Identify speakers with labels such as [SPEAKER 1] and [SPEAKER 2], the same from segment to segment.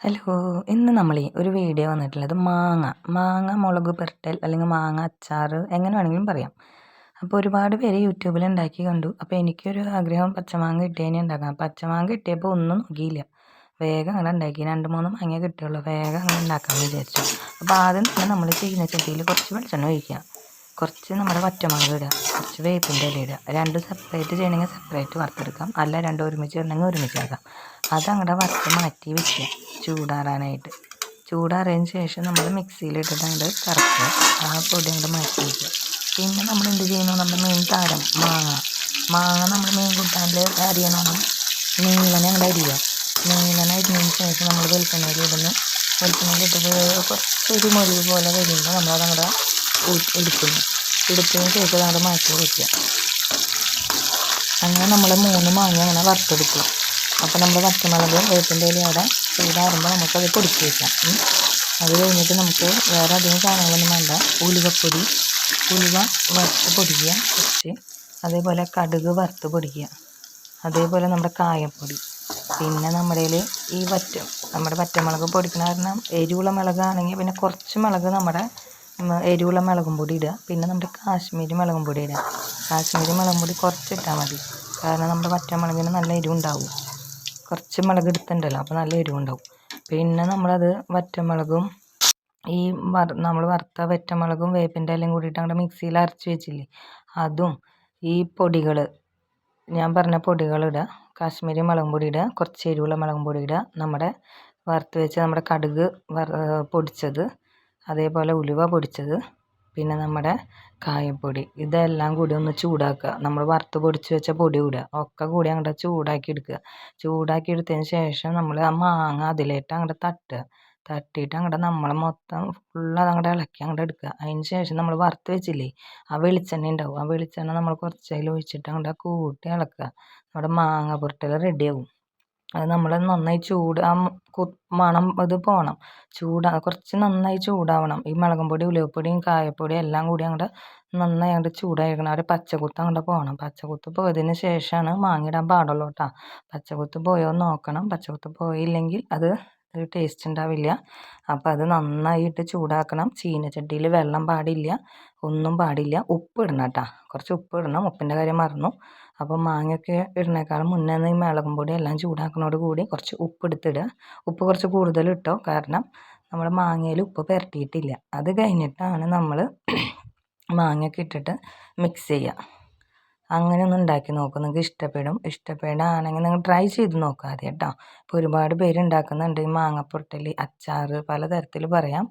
[SPEAKER 1] Hello ഇന്ന് നമ്മൾ ഒരു വീഡിയോ വന്നിട്ടുള്ളത് മാങ്ങ. മാങ്ങ മുളക് പുരട്ടൽ അല്ലെങ്കിൽ മാങ്ങ അച്ചാർ എങ്ങനെ വേണമെങ്കിലും പറയാം. അപ്പോൾ ഒരുപാട് പേര് യൂട്യൂബിൽ ഉണ്ടാക്കി കണ്ടു. അപ്പോൾ എനിക്കൊരു ആഗ്രഹം പച്ചമാങ്ങ കിട്ടിയതിനെ ഉണ്ടാക്കാം. പച്ചമാങ്ങ കിട്ടിയപ്പോൾ ഒന്നും നോക്കിയില്ല. വേഗം അങ്ങനെ ഉണ്ടാക്കി. രണ്ട് മൂന്ന് മാങ്ങ കിട്ടുള്ളൂ വേഗം അങ്ങനെ ഉണ്ടാക്കാമെന്ന് വിചാരിച്ചു. അപ്പോൾ ആദ്യം തന്നെ നമ്മൾ ചെയ്യുന്ന ചട്ടിയിൽ കുറച്ച് വെളിച്ചെണ്ണ ഒഴിക്കുക. കുറച്ച് നമ്മുടെ പച്ചമാങ്ങ ഇടുക. കുറച്ച് വേപ്പിന്റെ ഇല ഇടുക. രണ്ടും സെപ്പറേറ്റ് ചെയ്യണമെങ്കിൽ സെപ്പറേറ്റ് വറുത്തെടുക്കാം. അല്ല രണ്ടും ഒരുമിച്ച് ഇടണമെങ്കിൽ ഒരുമിച്ച് ആക്കാം. അത് അങ്ങോട്ട് വറുത്ത് മാറ്റി വെക്കുക. ചൂടാറാനായിട്ട്. ചൂടാറിയതിന് ശേഷം നമ്മൾ മിക്സിയിലിട്ടിട്ട് അങ്ങോട്ട് കറക്കുക. ആ പൊടി അങ്ങോട്ട് മാറ്റി വയ്ക്കുക പിന്നെ നമ്മൾ എന്ത് ചെയ്യുന്നു? നമ്മുടെ മെയിൻ താരം മാങ്ങ. മാങ്ങ നമ്മൾ മീൻ കൂട്ടാനിൽ അരിയണം നീളനെ അങ്ങോട്ട് അരിയുക. നീളനെ അരിഞ്ഞതിന് ശേഷം നമ്മൾ വെളിച്ചെണ്ണയിൽ ഇടുന്നു. ഇട്ടിട്ട് കുറച്ചൊരു മൊഴി പോലെ വരുമ്പോൾ നമ്മളത് അങ്ങോട്ട് എടുക്കുന്നു എടുത്തതിന് ശേഷം അത് മാറ്റി വയ്ക്കുക അങ്ങനെ നമ്മൾ മൂന്ന് മാങ്ങ അങ്ങനെ വറുത്തെടുക്കുക. അപ്പോൾ നമ്മൾ പച്ചമുളക് ഇലയും അവിടെ ചൂടാറുമ്പോൾ നമുക്കത് പൊടിച്ച് വയ്ക്കാം അത് കഴിഞ്ഞിട്ട് നമുക്ക് വേറെ അധികം സാധനങ്ങളൊന്നും വേണ്ട. ഉലുവപ്പൊടി ഉലുവ വറുത്ത് പൊടിക്കുക കുറച്ച് അതേപോലെ കടുക് വറുത്ത് പൊടിക്കുക അതേപോലെ നമ്മുടെ കായപ്പൊടി. പിന്നെ നമ്മുടെ ഈ വറ്റ നമ്മുടെ പച്ചമുളക് പൊടിക്കണ കാരണം എരിവുള്ള മുളകാണെങ്കിൽ പിന്നെ കുറച്ച് മുളക് നമ്മുടെ എരിവുള്ള മുളകും പൊടി ഇടുക. പിന്നെ നമ്മുടെ കാശ്മീരി മുളകും പൊടി ഇടുക. കാശ്മീരി മുളകും പൊടി കുറച്ചിട്ടാൽ മതി. കാരണം നമ്മുടെ പച്ചമുളകിന് നല്ല എരിവുണ്ടാവും. കുറച്ച് മുളക് എടുത്തിട്ടുണ്ടല്ലോ അപ്പോൾ നല്ല എരിവുണ്ടാവും. പിന്നെ നമ്മളത് വറ്റമുളകും ഈ വറ നമ്മൾ വറുത്ത വറ്റമുളകും വേപ്പിന്റെ ഇലയും കൂടിയിട്ട് അങ്ങോട്ട് മിക്സിയിൽ അരച്ച് വെച്ചില്ലേ അതും ഈ പൊടികൾ ഞാൻ പറഞ്ഞ പൊടികളിടുക കാശ്മീരി മുളകും പൊടി ഇടുക കുറച്ച് എരിവുള്ള മുളകും പൊടി ഇടുക നമ്മുടെ വറുത്ത് വെച്ച് നമ്മുടെ കടുക് പൊടിച്ചത് അതേപോലെ ഉലുവ പൊടിച്ചത് പിന്നെ നമ്മുടെ കായപ്പൊടി. ഇതെല്ലാം കൂടി ഒന്ന് ചൂടാക്കുക. നമ്മൾ വറുത്ത് പൊടിച്ച് വെച്ച പൊടി ഇടുക. ഒക്കെ കൂടി അങ്ങോട്ട് ചൂടാക്കി എടുക്കുക. ചൂടാക്കി എടുത്തതിന് ശേഷം നമ്മൾ ആ മാങ്ങ അതിലേട്ട് അങ്ങോട്ട് തട്ടുക. തട്ടിയിട്ട് അങ്ങോട്ട് നമ്മൾ മൊത്തം ഫുള്ള് അത് അങ്ങോട്ട് ഇളക്കി അങ്ങോട്ട് എടുക്കുക. അതിന് ശേഷം നമ്മൾ വറുത്ത് വെച്ചില്ലേ ആ വെളിച്ചെണ്ണ ഉണ്ടാവും. ആ വെളിച്ചെണ്ണ നമ്മൾ കുറച്ച് അതിൽ ഒഴിച്ചിട്ട് അങ്ങോട്ട് കൂട്ടി ഇളക്കുക. നമ്മുടെ മാങ്ങ പുരട്ടൽ റെഡിയാവും അത് നമ്മൾ നന്നായി ചൂട് ആ മണം ഇത് പോകണം ചൂടാ കുറച്ച് നന്നായി ചൂടാവണം. ഈ മുളകും പൊടി ഉലുവപ്പൊടിയും കായപ്പൊടിയും എല്ലാം കൂടി അങ്ങോട്ട് നന്നായി അങ്ങോട്ട് ചൂടായിരിക്കണം. ഒരു പച്ചക്കുത്ത് അങ്ങോട്ട് പോകണം പച്ചക്കുത്ത് പോയതിന് ശേഷമാണ് മാങ്ങ ഇടാൻ പാടുള്ളൂ കേട്ടോ പച്ചക്കുത്ത് പോയോ നോക്കണം. പച്ചക്കുത്ത് പോയില്ലെങ്കിൽ അത് ഒരു ടേസ്റ്റ് ഉണ്ടാവില്ല അപ്പോൾ അത് നന്നായിട്ട് ചൂടാക്കണം. ചീനച്ചട്ടിയിൽ വെള്ളം പാടില്ല. ഒന്നും പാടില്ല. ഉപ്പ് ഇടണം കേട്ടോ. കുറച്ച് ഉപ്പ് ഇടണം. ഉപ്പിന്റെ കാര്യം മറന്നു. അപ്പോൾ മാങ്ങയൊക്കെ ഇടുന്നേക്കാളും മുന്നേ ഈ മുളകും പൊടി എല്ലാം ചൂടാക്കുന്നതോട് കൂടി കുറച്ച് ഉപ്പ് എടുത്തിടുക. ഉപ്പ് കുറച്ച് കൂടുതൽ ഇട്ടോ? കാരണം നമ്മൾ മാങ്ങയിൽ ഉപ്പ് പുരട്ടിയിട്ടില്ല. അത് കഴിഞ്ഞിട്ടാണ് നമ്മൾ മാങ്ങയൊക്കെ ഇട്ടിട്ട് മിക്സ് ചെയ്യുക. അങ്ങനെ ഒന്ന് ഉണ്ടാക്കി നോക്കും. നിങ്ങൾക്ക് ഇഷ്ടപ്പെടും. ഇഷ്ടപ്പെടുകയാണെങ്കിൽ നിങ്ങൾ ട്രൈ ചെയ്ത് നോക്കുക ആദ്യം കേട്ടോ ഇപ്പോൾ ഒരുപാട് പേര് ഉണ്ടാക്കുന്നുണ്ട്. ഈ മാങ്ങപ്പൊട്ടൽ അച്ചാർ പലതരത്തിൽ പറയാം.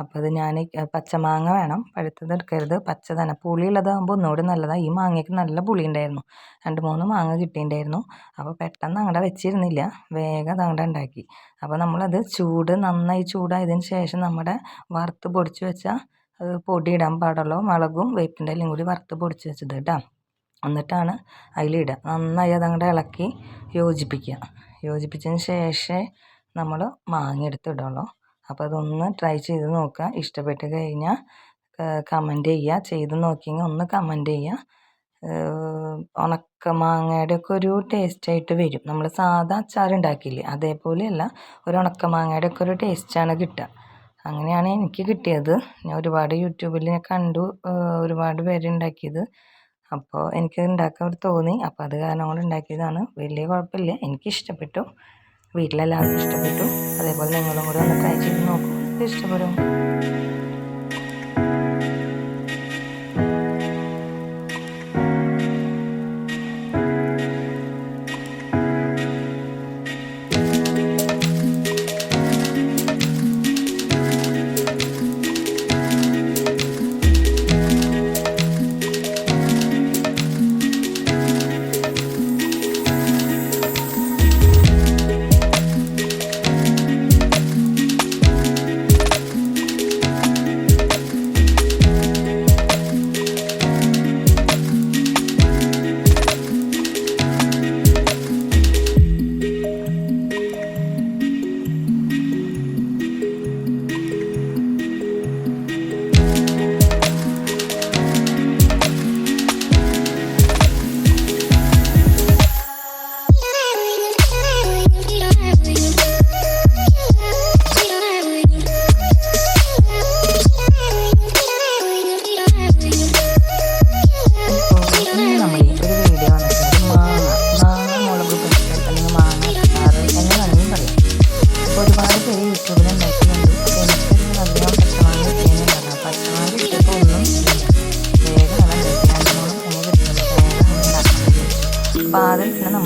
[SPEAKER 1] അപ്പോൾ അത് ഞാൻ പച്ചമാങ്ങ വേണം. പഴുത്തത് എടുക്കരുത്. പച്ച തന്നെ. പുളിയുള്ളതാകുമ്പോൾ ഒന്നുകൂടി നല്ലതാണ് ഈ മാങ്ങയ്ക്ക് നല്ല പുളി ഉണ്ടായിരുന്നു. രണ്ട് മൂന്ന് മാങ്ങ കിട്ടിയിട്ടുണ്ടായിരുന്നു. അപ്പോൾ പെട്ടെന്ന് അങ്ങടെ വെച്ചിരുന്നില്ല. വേഗം അങ്ങടെ ഉണ്ടാക്കി. അപ്പോൾ നമ്മളത് ചൂട് നന്നായി ചൂടായതിന് ശേഷം നമ്മുടെ വറുത്ത് പൊടിച്ച് വെച്ചാൽ അത് പൊടി ഇടാൻ പാടുള്ളൂ. മുളകും വേപ്പിന്റെ എല്ലാം കൂടി വറുത്ത് പൊടിച്ച് വെച്ചത് കേട്ടോ എന്നിട്ടാണ് അതിലിടുക നന്നായി അതങ്ങോട്ട് ഇളക്കി യോജിപ്പിക്കുക. യോജിപ്പിച്ചതിന് ശേഷമേ നമ്മൾ മാങ്ങ എടുത്തിടുള്ളൂ അപ്പോൾ അതൊന്ന് ട്രൈ ചെയ്ത് നോക്കുക. ഇഷ്ടപ്പെട്ട് കഴിഞ്ഞാൽ കമന്റ് ചെയ്യുക. ചെയ്ത് നോക്കിയെങ്കിൽ ഒന്ന് കമന്റ് ചെയ്യുക. ഉണക്കമാങ്ങയുടെ ഒക്കെ ഒരു ടേസ്റ്റായിട്ട് വരും. നമ്മൾ സാധാ അച്ചാർ ഉണ്ടാക്കില്ലേ അതേപോലെയല്ല ഒരു ഉണക്കമാങ്ങയുടെ ഒക്കെ ഒരു ടേസ്റ്റാണ് കിട്ടുക. അങ്ങനെയാണ് എനിക്ക് കിട്ടിയത്. ഞാൻ ഒരുപാട് യൂട്യൂബിൽ ഞാൻ കണ്ടു ഒരുപാട് പേര് ഉണ്ടാക്കിയത്. അപ്പോൾ എനിക്ക് ഉണ്ടാക്കാൻ തോന്നി. അപ്പോൾ അത് കാരണം കൊണ്ട് ഉണ്ടാക്കിയതാണ്. വലിയ കുഴപ്പമില്ല. എനിക്ക് ഇഷ്ടപ്പെട്ടു. വീട്ടിലെല്ലാവർക്കും ഇഷ്ടപ്പെട്ടു. അതേപോലെ നിങ്ങളും കൂടെ ഒന്ന് ട്രൈ ചെയ്ത് നോക്കും. ഇഷ്ടപ്പെടും.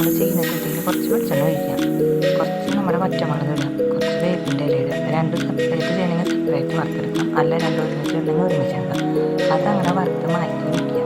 [SPEAKER 1] ആദ്യം ചെയ്യുന്ന നമ്മൾ ചീനച്ചട്ടിയിൽ കുറച്ച് വെളിച്ചെണ്ണ ഒഴിക്കാം. കുറച്ച് നമ്മുടെ പച്ചമുളക് ഇടാം. കുറച്ച് വേപ്പിന്റെ ഇല ഇടുക രണ്ട് സെപ്പറേറ്റ് ചെയ്യണമെങ്കിൽ സെപ്പറേറ്റ് വറുത്തെടുക്കാം. അല്ല രണ്ട് ഒരുമിച്ച് ഉണ്ടെങ്കിൽ ഒരുമിച്ച് എടുക്കാം അതങ്ങനെ വറുത്ത് മാറ്റി വയ്ക്കുക.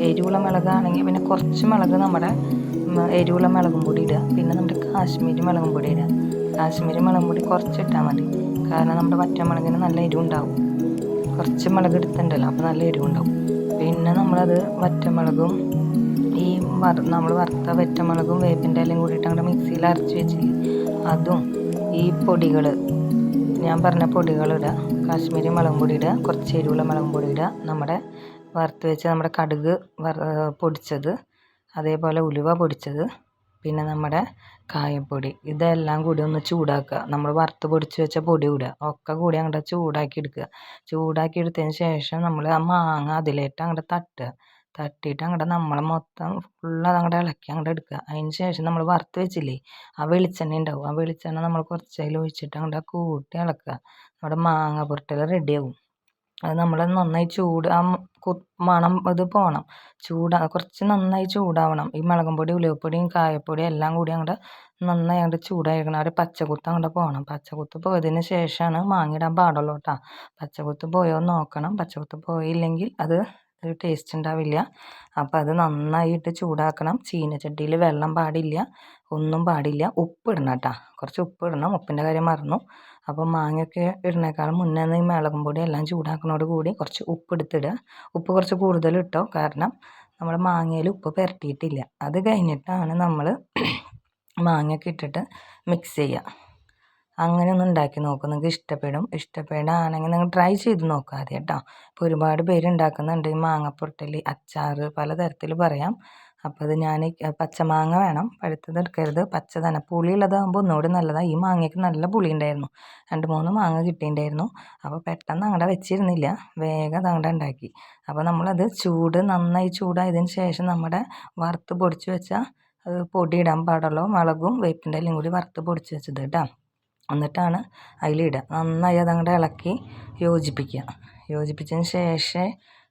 [SPEAKER 1] എരിവുള്ള മുളകാണെങ്കിൽ പിന്നെ കുറച്ച് മുളക് നമ്മുടെ എരിവുള്ള മുളകും പൊടി ഇടുക. പിന്നെ നമ്മുടെ കാശ്മീരി മുളകും പൊടി ഇടുക. കാശ്മീരി മുളകും പൊടി കുറച്ച് ഇട്ടാൽ മതി. കാരണം നമ്മുടെ പച്ചമുളകിന് നല്ല എരിവുണ്ടാവും. കുറച്ച് മുളക് എടുത്തിട്ടുണ്ടല്ലോ അപ്പോൾ നല്ല എരിവുണ്ടാവും. പിന്നെ നമ്മളത് വറ്റമുളകും ഈ വറ നമ്മൾ വറുത്ത വറ്റമുളകും വേപ്പിന്റെ ഇലയും കൂടിയിട്ട് അങ്ങോട്ട് മിക്സിയിൽ അരച്ച് വെച്ച് അതും ഈ പൊടികൾ ഞാൻ പറഞ്ഞ പൊടികളിടുക കാശ്മീരി മുളകും പൊടി ഇടുക. കുറച്ച് എരിവുള്ള മുളകും പൊടി ഇടുക. നമ്മുടെ വറുത്ത് വെച്ച നമ്മുടെ കടുക് പൊടിച്ചത്. അതേപോലെ ഉലുവ പൊടിച്ചത്. പിന്നെ നമ്മുടെ കായപ്പൊടി. ഇതെല്ലാം കൂടി ഒന്ന് ചൂടാക്കുക. നമ്മൾ വറുത്ത് പൊടിച്ച് വെച്ച പൊടി ഇടുക. ഒക്കെ കൂടി അങ്ങോട്ട് ചൂടാക്കി എടുക്കുക. ചൂടാക്കി എടുത്തതിന് ശേഷം നമ്മൾ ആ മാങ്ങ അതിലേട്ട് അങ്ങോട്ട് തട്ടുക. തട്ടിയിട്ട് അങ്ങോട്ട് നമ്മൾ മൊത്തം ഫുള്ള് അങ്ങോട്ട് ഇളക്കി അങ്ങോട്ട് എടുക്കുക. അതിന് ശേഷം നമ്മൾ വറുത്ത് വെച്ചില്ലേ ആ വെളിച്ചെണ്ണ ഉണ്ടാവും. ആ വെളിച്ചെണ്ണ നമ്മൾ കുറച്ച് അതിൽ ഒഴിച്ചിട്ട് അങ്ങോട്ട് കൂട്ടി ഇളക്കുക. നമ്മുടെ മാങ്ങ പുരട്ടൽ റെഡിയാവും അത് നമ്മൾ നന്നായി ചൂട് ആ മണം ഇത് പോകണം ചൂടാ കുറച്ച് നന്നായി ചൂടാവണം. ഈ മുളകും പൊടി ഉലുവപ്പൊടിയും കായപ്പൊടിയും എല്ലാം കൂടി അങ്ങോട്ട് നന്നായി അങ്ങോട്ട് ചൂടായിരിക്കണം. ഒരു പച്ചക്കുത്ത് അങ്ങോട്ട് പോകണം പച്ചക്കുത്ത് പോയതിന് ശേഷമാണ് മാങ്ങ ഇടാൻ പാടുള്ളൂ കേട്ടോ പച്ചക്കുത്ത് പോയോ നോക്കണം. പച്ചക്കുത്ത് പോയില്ലെങ്കിൽ അത് ഒരു ടേസ്റ്റ് ഉണ്ടാവില്ല. അപ്പോൾ അത് നന്നായിട്ട് ചൂടാക്കണം. ചീനച്ചട്ടിയിൽ വെള്ളം പാടില്ല. ഒന്നും പാടില്ല. ഉപ്പിടണം കേട്ടോ കുറച്ച് ഉപ്പിടണം ഉപ്പിന്റെ കാര്യം മറന്നു. അപ്പോൾ മാങ്ങയൊക്കെ ഇടുന്നേക്കാളും മുന്നേ ഈ മുളകും പൊടി എല്ലാം ചൂടാക്കുന്നതോട് കൂടി കുറച്ച് ഉപ്പ് എടുത്തിടുക. ഉപ്പ് കുറച്ച് കൂടുതൽ ഇട്ടോ? കാരണം നമ്മൾ മാങ്ങയിൽ ഉപ്പ് പുരട്ടിയിട്ടില്ല. അത് കഴിഞ്ഞിട്ടാണ് നമ്മൾ മാങ്ങയൊക്കെ ഇട്ടിട്ട് മിക്സ് ചെയ്യുക. അങ്ങനെ ഒന്ന് ഉണ്ടാക്കി നോക്കും. നിങ്ങൾക്ക് ഇഷ്ടപ്പെടും. ഇഷ്ടപ്പെടുകയാണെങ്കിൽ നിങ്ങൾ ട്രൈ ചെയ്ത് നോക്കുക ആദ്യം കേട്ടോ. ഇപ്പോൾ ഒരുപാട് പേര് ഉണ്ടാക്കുന്നുണ്ട് ഈ മാങ്ങപ്പൊട്ടൽ അച്ചാർ പലതരത്തിൽ പറയാം. അപ്പോൾ അത് ഞാൻ പച്ചമാങ്ങ വേണം. പഴുത്തത് എടുക്കരുത്. പച്ച തന്നെ. പുളിയുള്ളതാകുമ്പോൾ ഒന്നുകൂടി നല്ലതാണ് ഈ മാങ്ങയ്ക്ക് നല്ല പുളി ഉണ്ടായിരുന്നു രണ്ട് മൂന്ന് മാങ്ങ കിട്ടിയിട്ടുണ്ടായിരുന്നു അപ്പോൾ പെട്ടെന്ന് അങ്ങടെ വെച്ചിരുന്നില്ല. വേഗം അതങ്ങടെ ഉണ്ടാക്കി അപ്പോൾ നമ്മളത് ചൂട് നന്നായി ചൂടായതിന് ശേഷം നമ്മുടെ വറുത്ത് പൊടിച്ച് വെച്ച പൊടി ഇടാൻ പാടുള്ളൂ മുളകും വേപ്പിന്റെ എല്ലാം കൂടി വറുത്ത് പൊടിച്ച് വെച്ചത് കേട്ടോ എന്നിട്ടാണ് അതിലിടുക നന്നായി അതങ്ങോട്ട് ഇളക്കി യോജിപ്പിക്കുക യോജിപ്പിച്ചതിന് ശേഷമേ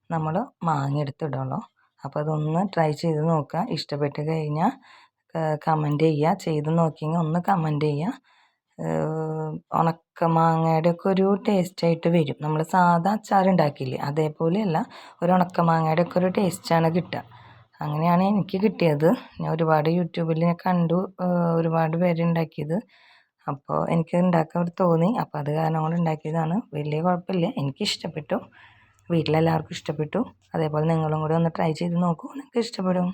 [SPEAKER 1] നമ്മൾ മാങ്ങ എടുത്തിടുള്ളൂ. അപ്പോൾ അതൊന്ന് ട്രൈ ചെയ്ത് നോക്കുക ഇഷ്ടപ്പെട്ട് കഴിഞ്ഞാൽ കമന്റ് ചെയ്യുക ചെയ്ത് നോക്കിയെങ്കിൽ ഒന്ന് കമന്റ് ചെയ്യുക ഉണക്കമാങ്ങയുടെ ഒക്കെ ഒരു ടേസ്റ്റ് ആയിട്ട് വരും. നമ്മൾ സാധാ അച്ചാർ ഉണ്ടാക്കിയില്ലേ അതേപോലെയല്ല ഒരു ഉണക്കമാങ്ങയുടെ ഒക്കെ ഒരു ടേസ്റ്റാണ് കിട്ടുക. അങ്ങനെയാണ് എനിക്ക് കിട്ടിയത്. ഞാൻ ഒരുപാട് യൂട്യൂബിൽ ഞാൻ കണ്ടു ഒരുപാട് പേര് ഉണ്ടാക്കിയത്. അപ്പോൾ എനിക്ക് ഉണ്ടാക്കാൻ തോന്നി. അപ്പോൾ അത് കാരണം കൊണ്ട് ഉണ്ടാക്കിയതാണ്. വലിയ കുഴപ്പമില്ല. എനിക്ക് ഇഷ്ടപ്പെട്ടു. വീട്ടിലെല്ലാവർക്കും ഇഷ്ടപ്പെട്ടു. അതേപോലെ നിങ്ങളും കൂടി ഒന്ന് ട്രൈ ചെയ്ത് നോക്കൂ. നിങ്ങൾക്ക് ഇഷ്ടപ്പെടും.